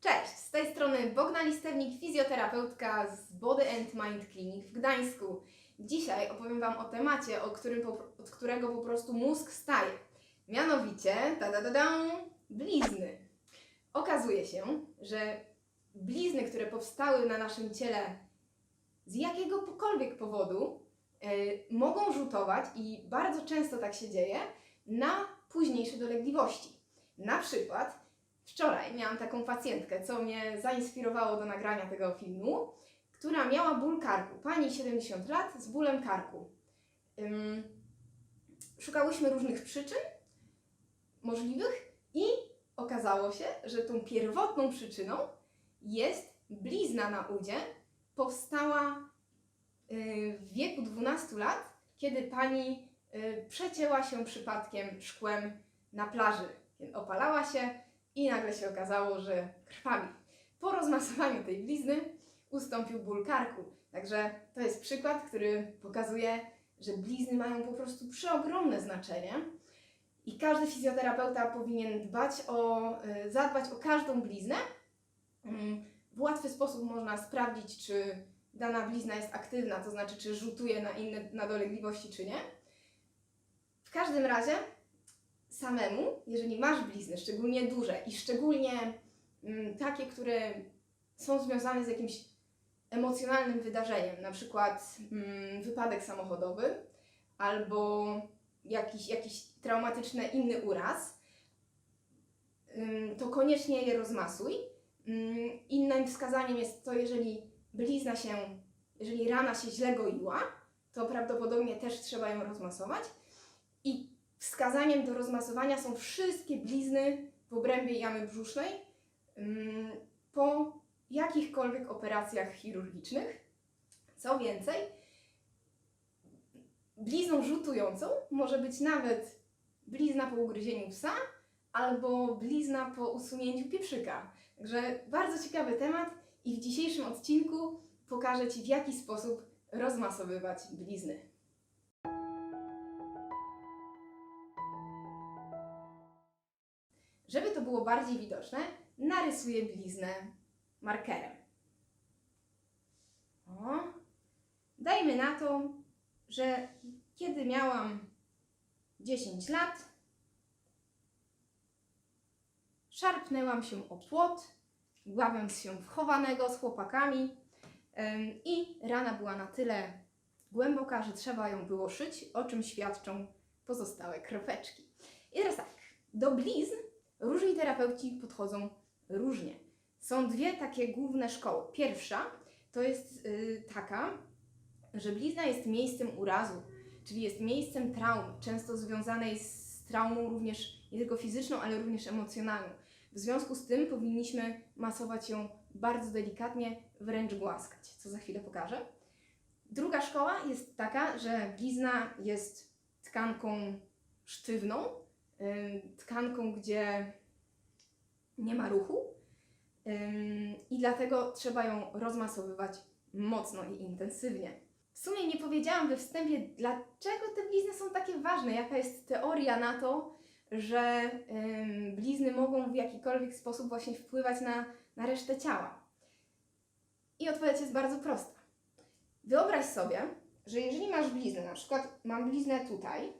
Cześć, z tej strony Bogna Listewnik, fizjoterapeutka z Body and Mind Clinic w Gdańsku. Dzisiaj opowiem Wam o temacie, o którym od którego po prostu mózg staje. Mianowicie, ta da da blizny. Okazuje się, że blizny, które powstały na naszym ciele z jakiegokolwiek powodu, e, mogą rzutować i bardzo często tak się dzieje na późniejsze dolegliwości. Na przykład Wczoraj miałam taką pacjentkę, co mnie zainspirowało do nagrania tego filmu, która miała ból karku. Pani 70 lat z bólem karku. Szukałyśmy różnych przyczyn możliwych i okazało się, że tą pierwotną przyczyną jest blizna na udzie. Powstała yy, w wieku 12 lat, kiedy pani yy, przecięła się przypadkiem szkłem na plaży. Opalała się, i nagle się okazało, że krwawi. Po rozmasowaniu tej blizny ustąpił ból karku. Także to jest przykład, który pokazuje, że blizny mają po prostu przeogromne znaczenie i każdy fizjoterapeuta powinien dbać o, y, zadbać o każdą bliznę. Mm, W łatwy sposób można sprawdzić, czy dana blizna jest aktywna, to znaczy, czy rzutuje na inne na dolegliwości, czy nie. W każdym razie samemu, jeżeli masz blizny, szczególnie duże i szczególnie mm, takie, które są związane z jakimś emocjonalnym wydarzeniem, na przykład mm, wypadek samochodowy albo jakiś, jakiś traumatyczny inny uraz, ym, to koniecznie je rozmasuj. Ym, Innym wskazaniem jest to, jeżeli blizna się, jeżeli rana się źle goiła, to prawdopodobnie też trzeba ją rozmasować. I Wskazaniem do rozmasowania są wszystkie blizny w obrębie jamy brzusznej mm, po jakichkolwiek operacjach chirurgicznych. Co więcej, blizną rzutującą może być nawet blizna po ugryzieniu psa albo blizna po usunięciu pieprzyka. Także bardzo ciekawy temat i w dzisiejszym odcinku pokażę Ci w jaki sposób rozmasowywać blizny. Żeby to było bardziej widoczne, narysuję bliznę markerem. O. Dajmy na to, że kiedy miałam 10 lat, szarpnęłam się o płot, bawiąc się w chowanego z chłopakami i rana była na tyle głęboka, że trzeba ją było szyć, o czym świadczą pozostałe kropeczki. I teraz tak, do blizn Różni terapeuci podchodzą różnie. Są dwie takie główne szkoły. Pierwsza to jest yy, taka, że blizna jest miejscem urazu, czyli jest miejscem traumy, często związanej z traumą również nie tylko fizyczną, ale również emocjonalną. W związku z tym powinniśmy masować ją bardzo delikatnie, wręcz głaskać, co za chwilę pokażę. Druga szkoła jest taka, że blizna jest tkanką sztywną, tkanką, gdzie nie ma ruchu i dlatego trzeba ją rozmasowywać mocno i intensywnie. W sumie nie powiedziałam we wstępie, dlaczego te blizny są takie ważne, jaka jest teoria na to, że blizny mogą w jakikolwiek sposób właśnie wpływać na, na resztę ciała. I odpowiedź jest bardzo prosta. Wyobraź sobie, że jeżeli masz bliznę, na przykład mam bliznę tutaj,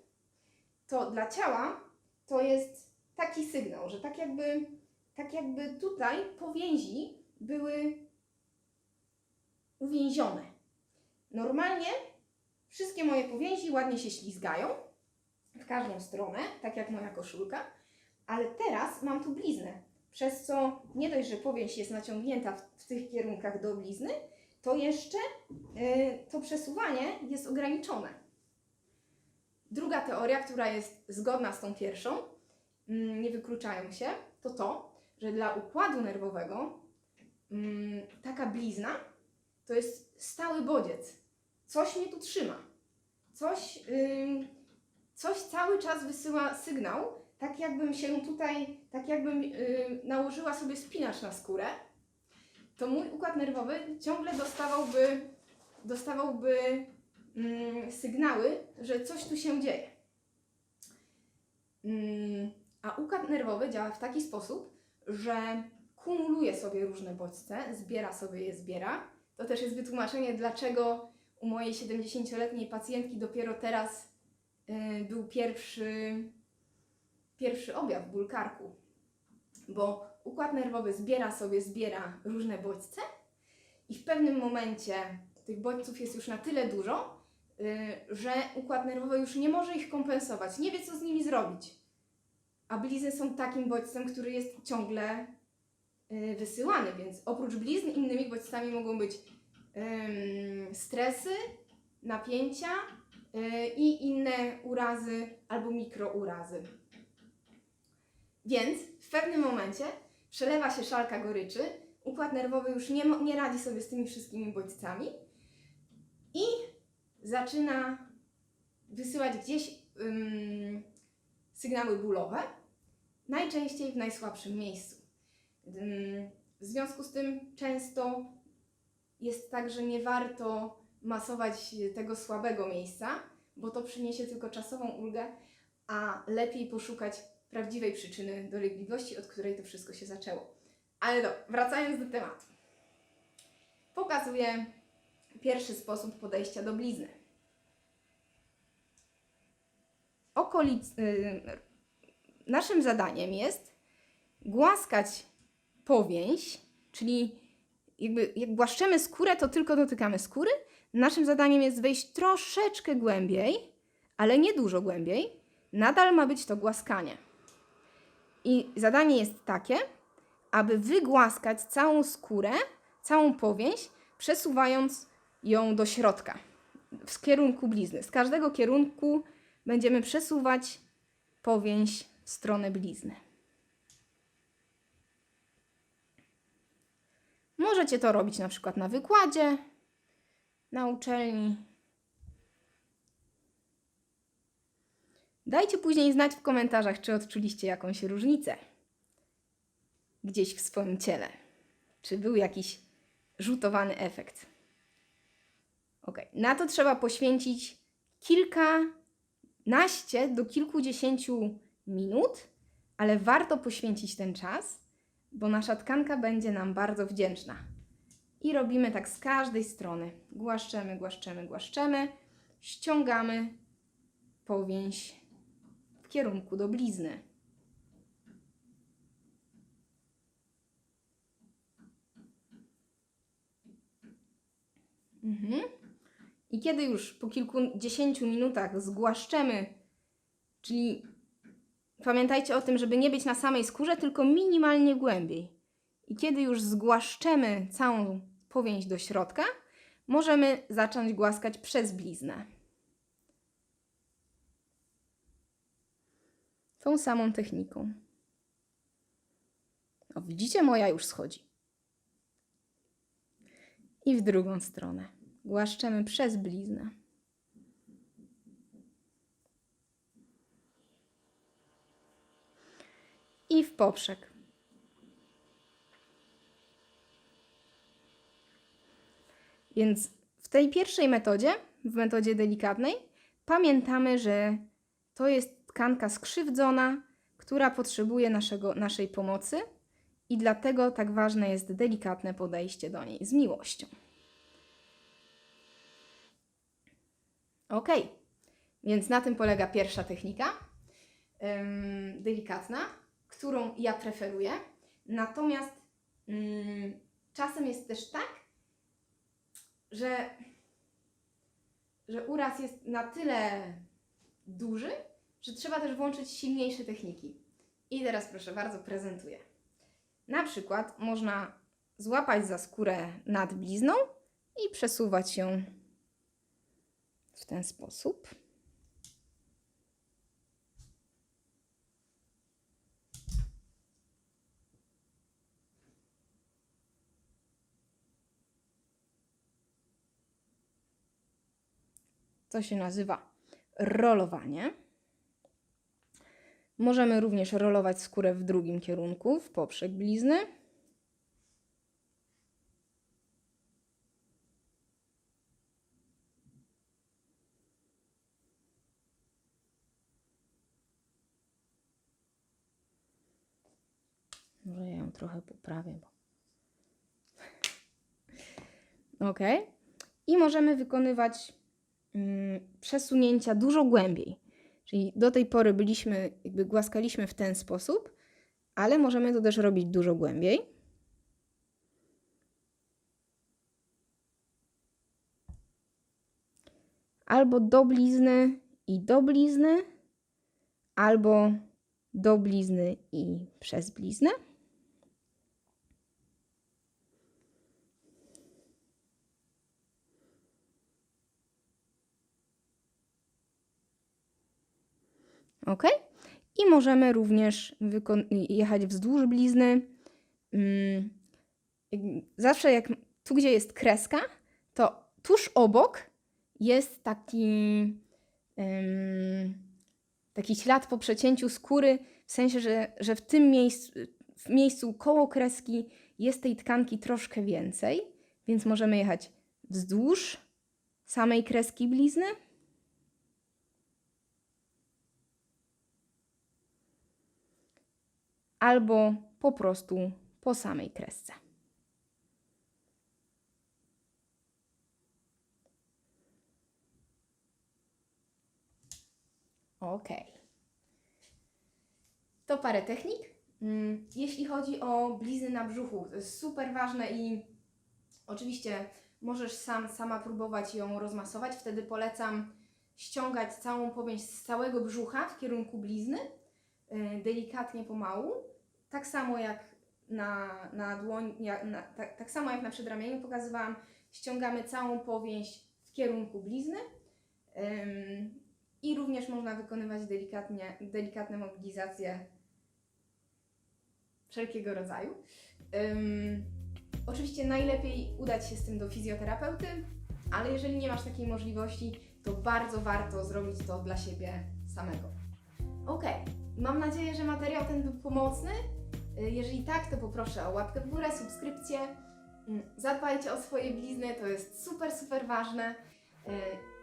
to dla ciała to jest taki sygnał, że tak jakby, tak jakby tutaj powięzi były uwięzione. Normalnie wszystkie moje powięzi ładnie się ślizgają w każdą stronę, tak jak moja koszulka, ale teraz mam tu bliznę, przez co nie dość, że powięź jest naciągnięta w, w tych kierunkach do blizny, to jeszcze yy, to przesuwanie jest ograniczone. Druga teoria, która jest zgodna z tą pierwszą, mm, nie wykluczają się, to to, że dla układu nerwowego mm, taka blizna to jest stały bodziec. Coś mnie tu trzyma. Coś, coś cały czas wysyła sygnał, tak jakbym się tutaj, tak jakbym nałożyła sobie spinacz na skórę, to mój układ nerwowy ciągle dostawałby, dostawałby sygnały, że coś tu się dzieje. Mm, a układ nerwowy działa w taki sposób, że kumuluje sobie różne bodźce, zbiera sobie je, zbiera. To też jest wytłumaczenie, dlaczego u mojej 70-letniej pacjentki dopiero teraz y, był pierwszy, pierwszy objaw, ból karku. Bo układ nerwowy zbiera sobie, zbiera różne bodźce i w pewnym momencie tych bodźców jest już na tyle dużo, że układ nerwowy już nie może ich kompensować, nie wie co z nimi zrobić. A blizny są takim bodźcem, który jest ciągle y, wysyłany, więc oprócz blizn innymi bodźcami mogą być stresy, napięcia y, i inne urazy albo mikrourazy. Więc w pewnym momencie przelewa się szalka goryczy, układ nerwowy już nie, nie radzi sobie z tymi wszystkimi bodźcami i zaczyna wysyłać gdzieś sygnały bólowe, najczęściej w najsłabszym miejscu. W związku z tym często jest tak, że nie warto masować tego słabego miejsca, bo to przyniesie tylko czasową ulgę, a lepiej poszukać prawdziwej przyczyny dolegliwości, od której to wszystko się zaczęło. Ale do, wracając do tematu. Pokazuję pierwszy sposób podejścia do blizny. Okolic, y, naszym zadaniem jest głaskać powięź, czyli jakby jak głaszczemy skórę, to tylko dotykamy skóry. Naszym zadaniem jest wejść troszeczkę głębiej, ale nie dużo głębiej. Nadal ma być to głaskanie. I zadanie jest takie, aby wygłaskać całą skórę, całą powięź, przesuwając ją do środka, w kierunku blizny. Z każdego kierunku będziemy przesuwać powięź w stronę blizny. Możecie to robić na przykład na wykładzie, na uczelni. Dajcie później znać w komentarzach, czy odczuliście jakąś różnicę gdzieś w swoim ciele. Czy był jakiś rzutowany efekt. Ok, na to trzeba poświęcić kilkanaście do kilkudziesięciu minut, ale warto poświęcić ten czas, bo nasza tkanka będzie nam bardzo wdzięczna. I robimy tak z każdej strony. Głaszczemy, głaszczemy, głaszczemy, ściągamy powięź w kierunku do blizny. Mhm. I kiedy już po kilkudziesięciu minutach zgłaszczemy, czyli pamiętajcie o tym, żeby nie być na samej skórze, tylko minimalnie głębiej. I kiedy już zgłaszczemy całą powięź do środka, możemy zacząć głaskać przez bliznę. Tą samą techniką. O, widzicie, moja już schodzi. I w drugą stronę. Głaszczemy przez bliznę. I w poprzek. Więc w tej pierwszej metodzie, w metodzie delikatnej, pamiętamy, że to jest tkanka skrzywdzona, która potrzebuje naszego, naszej pomocy i dlatego tak ważne jest delikatne podejście do niej z miłością. Ok, więc na tym polega pierwsza technika, ym, delikatna, którą ja preferuję. Natomiast ym, czasem jest też tak, że, że uraz jest na tyle duży, że trzeba też włączyć silniejsze techniki. I teraz proszę bardzo, prezentuję. Na przykład można złapać za skórę nad blizną i przesuwać ją w ten sposób. To się nazywa rolowanie. Możemy również rolować skórę w drugim kierunku, w poprzek blizny. Może ja ją trochę poprawię. Bo... Ok. I możemy wykonywać mm, przesunięcia dużo głębiej. Czyli do tej pory byliśmy, jakby głaskaliśmy w ten sposób, ale możemy to też robić dużo głębiej. Albo do blizny i do blizny, albo do blizny i przez bliznę. Ok? I możemy również jechać wzdłuż blizny. Mm, Zawsze jak tu, gdzie jest kreska, to tuż obok jest taki, taki ślad po przecięciu skóry, w sensie, że, że w tym miejscu, w miejscu koło kreski jest tej tkanki troszkę więcej, więc możemy jechać wzdłuż samej kreski blizny. Albo po prostu po samej kresce. Ok. To parę technik. Mm, Jeśli chodzi o blizny na brzuchu, to jest super ważne i oczywiście możesz sam, sama próbować ją rozmasować. Wtedy polecam ściągać całą powieść z całego brzucha w kierunku blizny, y, delikatnie pomału. Tak samo jak na, na dłoń, na, tak, tak samo jak na przedramieniu pokazywałam, ściągamy całą powięź w kierunku blizny. Ym, I również można wykonywać delikatnie, delikatne mobilizacje wszelkiego rodzaju. Ym, oczywiście najlepiej udać się z tym do fizjoterapeuty, ale jeżeli nie masz takiej możliwości, to bardzo warto zrobić to dla siebie samego. Ok, mam nadzieję, że materiał ten był pomocny. Y, Jeżeli tak, to poproszę o łapkę w górę, subskrypcję. Mm, Zadbajcie o swoje blizny, to jest super, super ważne. Y,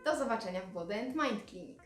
Do zobaczenia w Body and Mind Clinic.